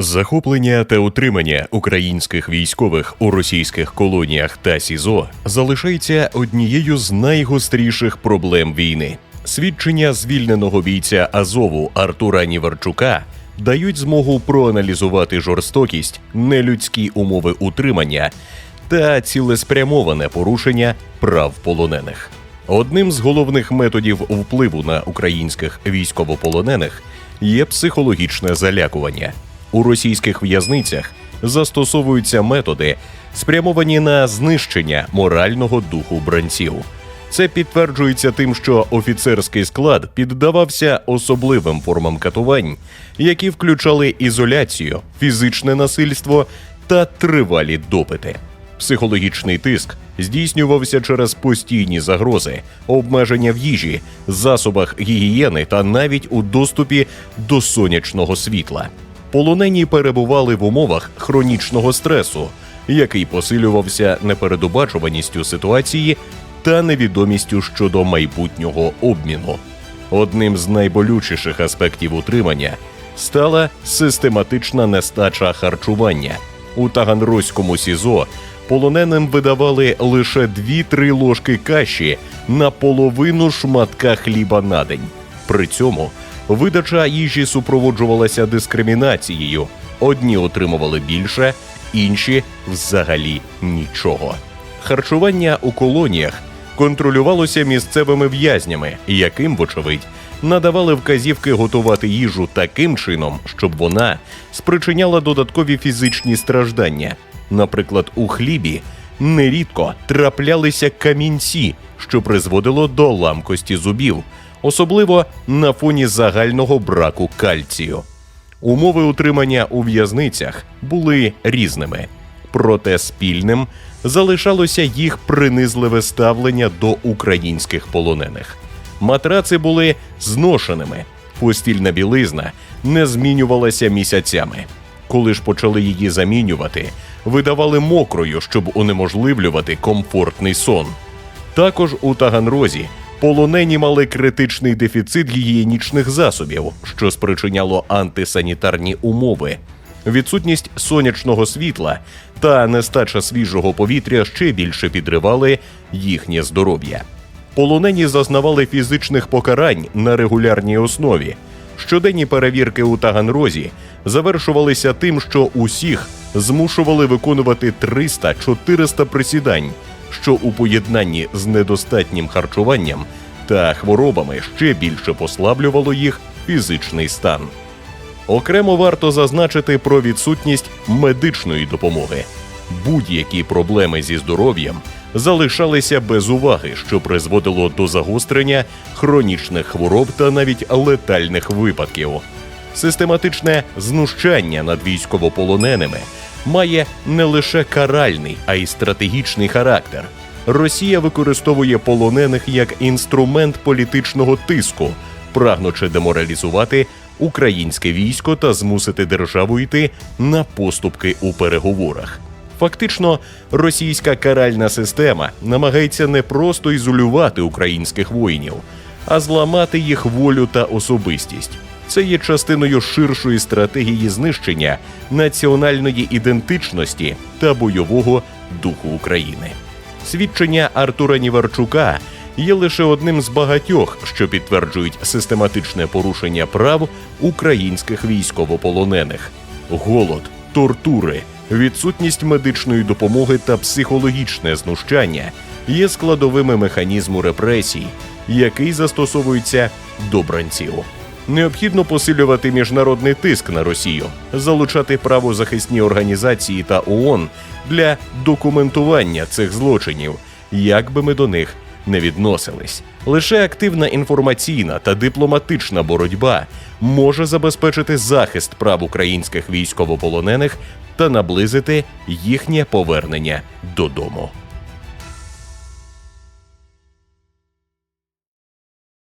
Захоплення та утримання українських військових у російських колоніях та СІЗО залишається однією з найгостріших проблем війни. Свідчення звільненого бійця Азову Артура Ніварчука дають змогу проаналізувати жорстокість, нелюдські умови утримання та цілеспрямоване порушення прав полонених. Одним з головних методів впливу на українських військовополонених є психологічне залякування. У російських в'язницях застосовуються методи, спрямовані на знищення морального духу бранців. Це підтверджується тим, що офіцерський склад піддавався особливим формам катувань, які включали ізоляцію, фізичне насильство та тривалі допити. Психологічний тиск здійснювався через постійні загрози, обмеження в їжі, засобах гігієни та навіть у доступі до сонячного світла. Полонені перебували в умовах хронічного стресу, який посилювався непередбачуваністю ситуації та невідомістю щодо майбутнього обміну. Одним з найболючіших аспектів утримання стала систематична нестача харчування. У Таганрозькому СІЗО полоненим видавали лише 2-3 ложки каші на половину шматка хліба на день. При цьому видача їжі супроводжувалася дискримінацією. Одні отримували більше, інші взагалі нічого. Харчування у колоніях контролювалося місцевими в'язнями, яким, вочевидь, надавали вказівки готувати їжу таким чином, щоб вона спричиняла додаткові фізичні страждання. Наприклад, у хлібі нерідко траплялися камінці, що призводило до ламкості зубів, особливо на фоні загального браку кальцію. Умови утримання у в'язницях були різними, проте спільним залишалося їх принизливе ставлення до українських полонених. Матраци були зношеними, постільна білизна не змінювалася місяцями. Коли ж почали її замінювати, видавали мокрою, щоб унеможливлювати комфортний сон. Також у Таганрозі полонені мали критичний дефіцит гігієнічних засобів, що спричиняло антисанітарні умови. Відсутність сонячного світла та нестача свіжого повітря ще більше підривали їхнє здоров'я. Полонені зазнавали фізичних покарань на регулярній основі. Щоденні перевірки у Таганрозі завершувалися тим, що усіх змушували виконувати 300-400 присідань, що у поєднанні з недостатнім харчуванням та хворобами ще більше послаблювало їх фізичний стан. Окремо варто зазначити про відсутність медичної допомоги. Будь-які проблеми зі здоров'ям залишалися без уваги, що призводило до загострення хронічних хвороб та навіть летальних випадків. Систематичне знущання над військовополоненими має не лише каральний, а й стратегічний характер. Росія використовує полонених як інструмент політичного тиску, прагнучи деморалізувати українське військо та змусити державу йти на поступки у переговорах. Фактично, російська каральна система намагається не просто ізолювати українських воїнів, а зламати їх волю та особистість. Це є частиною ширшої стратегії знищення національної ідентичності та бойового духу України. Свідчення Артура Ніварчука є лише одним з багатьох, що підтверджують систематичне порушення прав українських військовополонених, голод, тортури, відсутність медичної допомоги та психологічне знущання є складовими механізму репресій, який застосовується до бранців. Необхідно посилювати міжнародний тиск на Росію, залучати правозахисні організації та ООН для документування цих злочинів, як би ми до них не відносились. Лише активна інформаційна та дипломатична боротьба може забезпечити захист прав українських військовополонених та наблизити їхнє повернення додому.